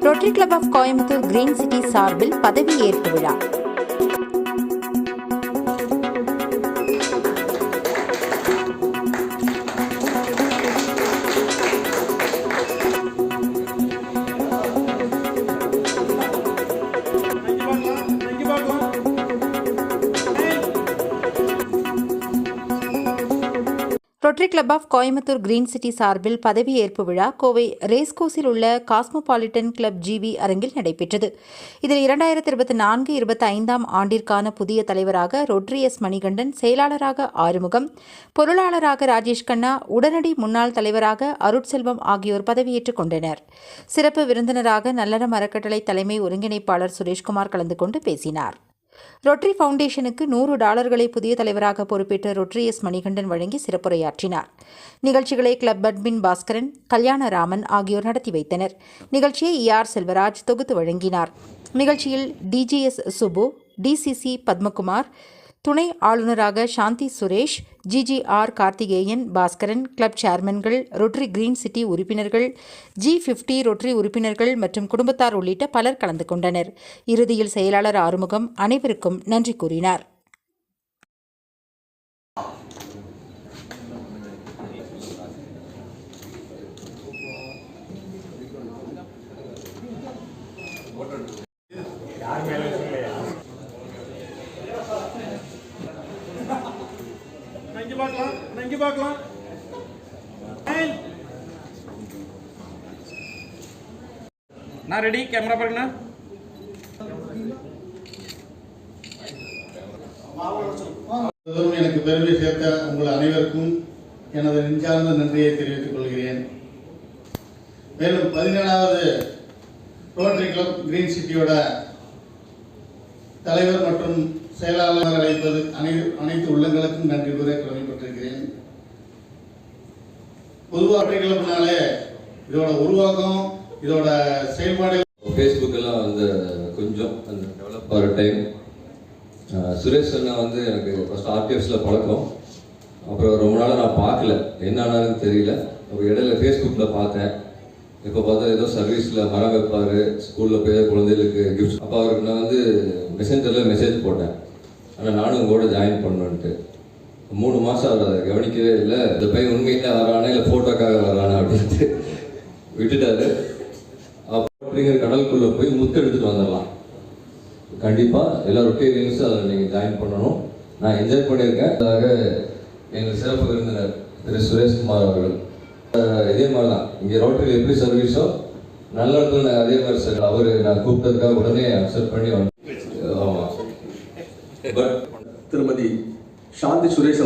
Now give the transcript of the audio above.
Rotary club of Coimbatore green city சார்பில் பதவியேற்பு விழா. Rotary club of Coimbatore green city சார்பில் பதவியேற்பு விழா கோவை ரேஸ்கோஸில் உள்ள காஸ்மோபாலிட்டன் கிளப் ஜிபி அரங்கில் நடைபெற்றது. இதில் இரண்டாயிரத்தி இருபத்தி நான்கு இருபத்தி ஐந்தாம் ஆண்டிற்கான புதிய தலைவராக ரொட்ரி எஸ் மணிகண்டன் செயலாளராக ஆறுமுகம் பொருளாளராக ராஜேஷ் கண்ணா உடனடி முன்னாள் தலைவராக அருட்செல்வம் ஆகியோர் பதவியேற்றுக் கொண்டனர். சிறப்பு விருந்தினராக நல்லறம் அறக்கட்டளை தலைமை ஒருங்கிணைப்பாளர் சுரேஷ்குமார் கலந்து கொண்டு பேசினார். ரொட்ரி ஃபவுண்டேஷனுக்கு நூறு டாலர்களை புதிய தலைவராக பொறுப்பேற்ற ரொட்ரி எஸ் மணிகண்டன் வழங்கி சிறப்புரையாற்றினார். நிகழ்ச்சிகளை கிளப் அட்மின் பாஸ்கரன் கல்யாணராமன் ஆகியோர் நடத்தி வைத்தனர். நிகழ்ச்சியை இ ஆர் செல்வராஜ் தொகுத்து வழங்கினார். நிகழ்ச்சியில் டிஜிஎஸ் சுபு டிசிசி பத்மகுமார் துணை ஆளுநராக சாந்தி சுரேஷ் ஜிஜிஆர் கார்த்திகேயன் பாஸ்கரன் கிளப் சேர்மன்கள் ரொட்டரி கிரீன் சிட்டி உறுப்பினர்கள் ஜி ஃபிஃப்டி ரொட்டரி உறுப்பினர்கள் மற்றும் குடும்பத்தார் உள்ளிட்ட பலர் கலந்து கொண்டனர். இறுதியில் செயலாளர் ஆறுமுகம் அனைவருக்கும் நன்றி கூறினார். பார்க்கலாம் நெஞ்சு பார்க்கலாம். நான் ரெடி கேமரா பாருங்கண்ணா. எனக்கு பெருமை சேர்த்த உங்கள் அனைவருக்கும் எனது நெஞ்சார்ந்த நன்றியை தெரிவித்துக் கொள்கிறேன். மேலும் பதினேழாவது ரோட்டரி கிளப் கிரீன் சிட்டியோட தலைவர் மற்றும் செயலாளர் அழைப்பது அனை அனைத்து உள்ளங்களுக்கும் நன்றி கூற கடமைப்பட்டிருக்கிறேன். பொதுவாக ரோட்டரி இதோட உருவாக்கம் இதோட செயல்பாடு ஃபேஸ்புக் எல்லாம் வந்து கொஞ்சம் அந்த டெவலப் ஆகிற டைம் சுரேஷ் அண்ணா வந்து எனக்கு ஃபஸ்ட் ஆர்டிஎஃப்ஸில் பழக்கம். அப்புறம் ரொம்ப நாளாக நான் பார்க்கல. என்ன ஆனாலும் தெரியல. அப்போ இடையில ஃபேஸ்புக்கில் பார்த்தேன். இப்போ பார்த்தா ஏதோ சர்வீஸில் மரம் வைப்பார் ஸ்கூலில் போய் குழந்தைகளுக்கு கிஃப்ட் அப்போ அவருக்கு நான் வந்து மெசேஞ்சரில் மெசேஜ் போட்டேன். ஆனால் நானும் உங்களோட ஜாயின் பண்ணுன்ட்டு மூணு மாதம் அவர் அதை கவனிக்கவே இல்லை. இந்த பையன் உண்மையிலே வரானா இல்லை ஃபோட்டோக்காக வரானா அப்படின்ட்டு விட்டுட்டாரு. அப்படிங்கிற கடலுக்குள்ளே போய் முத்து எடுத்துகிட்டு வந்துடலாம். கண்டிப்பாக எல்லா ரொட்டேரியன்ஸும் அதில் நீங்கள் ஜாயின் பண்ணணும். நான் என்ஜாய் பண்ணியிருக்கேன். அதாக எங்கள் சிறப்பு விருந்தினர் திரு சுரேஷ்குமார் அவர்கள். இதே மாதிரி தான் இங்கே ரோட்டரியில் எப்படி சர்வீஸோ நல்ல இடத்துல நான் அதே மாதிரி சார் அவர் நான் கூப்பிட்டதுக்காக உடனே அக்செப்ட் பண்ணி வந்தேன். திருமதி சாந்தி சுரேஷ்